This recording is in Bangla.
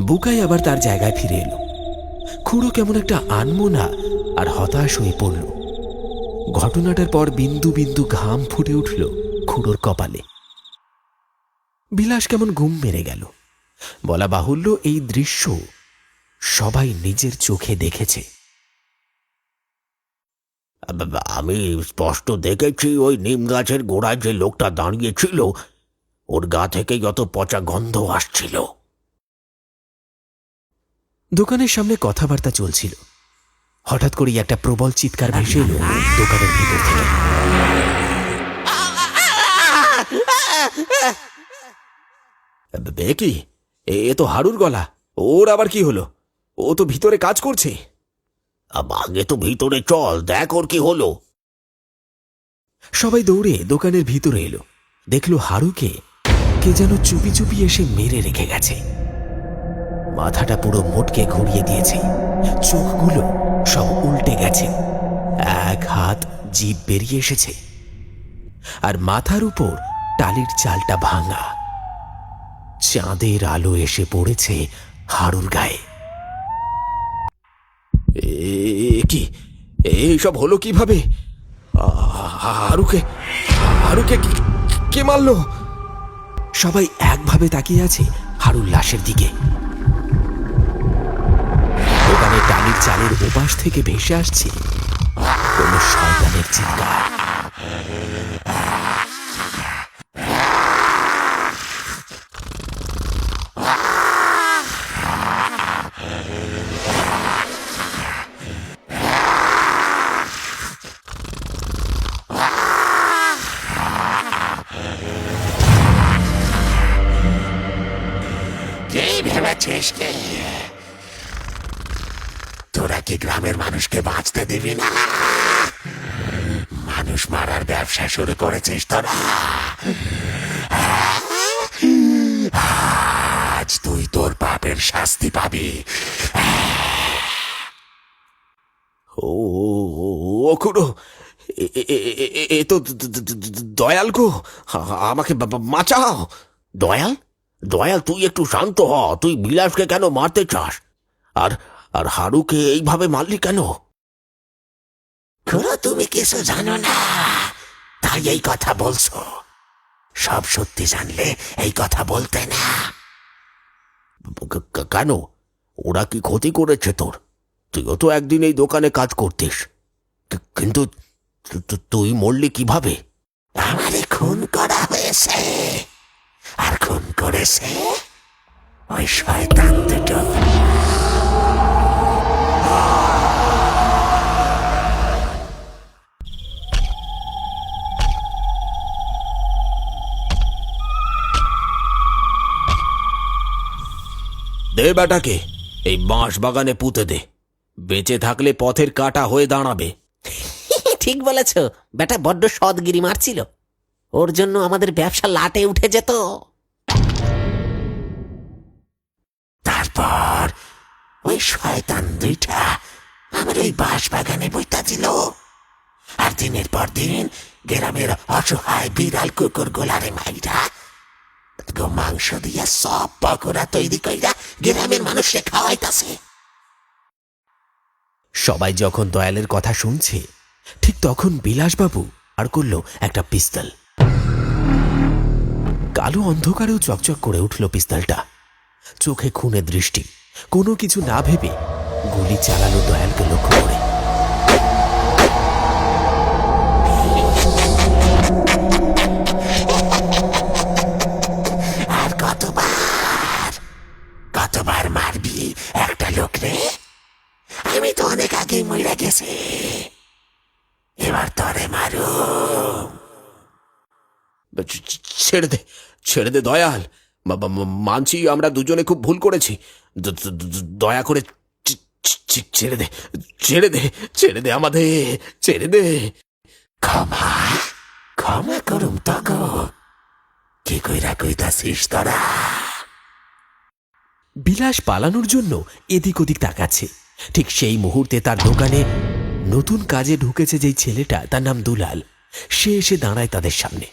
বুকাই আবার তার জায়গায় ফিরে এলো। খুড়ো কেমন একটা আনমোনা আর হতাশ হয়ে পড়ল। ঘটনাটার পর বিন্দু বিন্দু ঘাম ফুটে উঠল খুড়োর কপালে। বিলাস কেমন ঘুম মেরে গেল। বলা বাহুল্য এই দৃশ্য সবাই নিজের চোখে দেখেছে। আমি স্পষ্ট দেখেছি ওই নিম গাছের গোড়ায় যে লোকটা দাঁড়িয়েছিল ওর গা থেকে যত পচা গন্ধ আসছিল। দোকানের সামনে কথাবার্তা চলছিল। হঠাৎ করেই একটা প্রবল চিৎকার ভেসে এলো দোকানের ভিতর থেকে। এ কি এ এ তো হাড়ুর গলা। ওর আবার কি হলো? ও তো ভিতরে কাজ করছে। আগে তো ভিতরে চল দেখ ওর কি হলো। সবাই দৌড়ে দোকানের ভিতরে এলো। দেখল হারুকে কে যেন চুপি চুপি এসে মেরে রেখে গেছে। মাথাটা পুরো মোটকে ঘুরিয়ে দিয়েছে। চোখগুলো সব উল্টে গেছে। এক হাত জিভ বেরিয়ে এসেছে। আর মাথার উপর টালির চালটা ভাঙা। চাঁদের আলো এসে পড়েছে হাড়ুর গায়ে। কি? এইসব হলো কীভাবে? হারুকে হারুকে কে মারলো? সবাই একভাবে তাকিয়ে আছে হারুর লাশের দিকে। চালের উপাস থেকে ভেসে আসছে। কোন ভেবেছিস কে? তোরা কি গ্রামের মানুষকে বাঁচতে দিবি না? মানুষ মারার ব্যবসা শুরু করেছিস তোরা আজ তুই তোর পাপের শাস্তি পাবি। ও খুড়ো, এ- তো দয়াল গো আমাকে বাঁচাও। দয়াল? দয়াল, তুই একটু শান্ত হ, তুই বিলাসকে কেন মারতে চাস? আর আর হারুকে এইভাবে মারলি কেন? তুমি কিছু জানো না। তাই এই কথা বলছো। সব সত্যি জানলে এই কথা বলতে না। কেন? ওরা কি ক্ষতি করেছে তোর? তুইও তো একদিন এই দোকানে কাজ করতিস। কিন্তু তুই মরলি কীভাবে? আমারে খুন করা হয়েছে। আর খুন করেছে ওই শয়তান দুটো। দে বেটাকে এই বাঁশ বাগানে পুঁতে দে। বেঁচে থাকলে পথের কাটা হয়ে দাঁড়াবে। ঠিক বলেছ বেটা বড্ড সদগিরি মারছিল। ওর জন্য আমাদের ব্যবসা লাটে উঠে যেত। তারপর ওই শয়তান দুইটা আমার এই বাঁশ বাগানে বইতা ছিল আর দিনের পর দিন গ্রামের অসহায় বিড়াল কুকুর গোলারে মাইরা গো মাংস দিয়া সব পকোড়া তৈরি কইরা গ্রামের মানুষে খাওয়াইতাছে। সবাই যখন দয়ালের কথা শুনছে, ঠিক তখন বিলাসবাবু আর করল একটা পিস্তল। কালো অন্ধকারেও চকচক করে উঠল পিস্তলটা। চোখে খুনে দৃষ্টি, কোনো কিছু না ভেবে গুলি চালালো দয়ালকে লক্ষ্য করে। ছেড়ে দে ছেড়ে দে দয়াল। মানছি আমরা দুজনে খুব ভুল করেছি। দয়া করে ছেড়ে দে ছেড়ে দে ছেড়ে দে আমাদের, ছেড়ে দে। ক্ষমা ক্ষমা করুম তগো কি কইরা কইতাছিস তোরা? বিলাস পালানোর জন্য এদিক ওদিক তাকাচ্ছে। ঠিক সেই মুহূর্তে তার দোকানে নতুন কাজে ঢুকেছে যেই ছেলেটা, তার নাম দুলাল। সে এসে দাঁড়ায় তাদের সামনে।